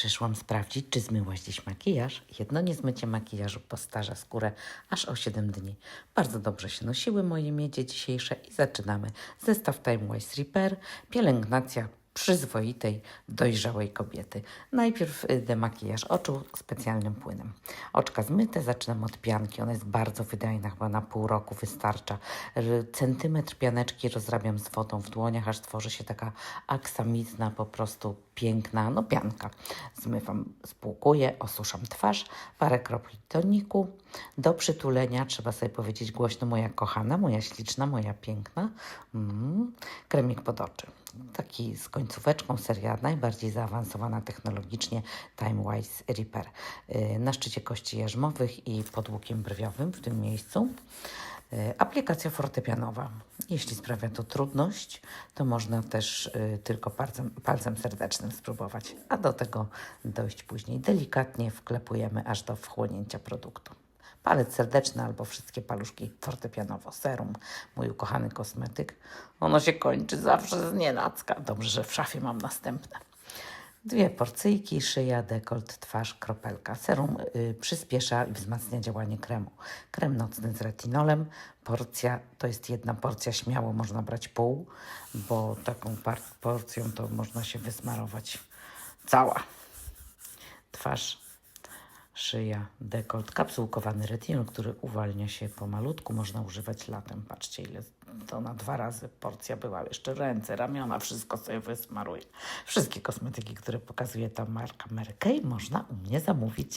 Przyszłam sprawdzić, czy zmyłaś dziś makijaż. Jedno niezmycie makijażu postarza skórę aż o 7 dni. Bardzo dobrze się nosiły moje miedzie dzisiejsze i zaczynamy. Zestaw Time Wise Repair, pielęgnacja przyzwoitej, dojrzałej kobiety. Najpierw y, demakijaż oczu specjalnym płynem. Oczka zmyte, zaczynam od pianki. Ona jest bardzo wydajna, chyba na pół roku wystarcza. Centymetr pianeczki rozrabiam z wodą w dłoniach, aż tworzy się taka aksamitna, po prostu piękna, no pianka. Zmywam, spłukuję, osuszam twarz, parę kropli toniku. Do przytulenia trzeba sobie powiedzieć głośno moja kochana, moja śliczna, moja piękna. Mm. Kremik pod oczy. Taki z końcóweczką, seria najbardziej zaawansowana technologicznie Time Wise Repair. Yy, Na szczycie kości jarzmowych i pod łukiem brwiowym w tym miejscu. Yy, Aplikacja fortepianowa. Jeśli sprawia to trudność, to można też yy, tylko palcem, palcem serdecznym spróbować, a do tego dojść później. Delikatnie wklepujemy aż do wchłonięcia produktu. Palec serdeczny albo wszystkie paluszki fortepianowo. Serum, mój ukochany kosmetyk. Ono się kończy zawsze z nienacka. Dobrze, że w szafie mam następne. Dwie porcyjki, szyja, dekolt, twarz, kropelka. Serum y, przyspiesza i wzmacnia działanie kremu. Krem nocny z retinolem. Porcja to jest jedna porcja, śmiało można brać pół, bo taką porcją to można się wysmarować cała. Twarz, szyja, dekolt, kapsułkowany retinol, który uwalnia się pomalutku. Można używać latem. Patrzcie, ile to na dwa razy porcja była. Jeszcze ręce, ramiona, wszystko sobie wysmaruję. Wszystkie kosmetyki, które pokazuje ta marka Mary Kay, można u mnie zamówić.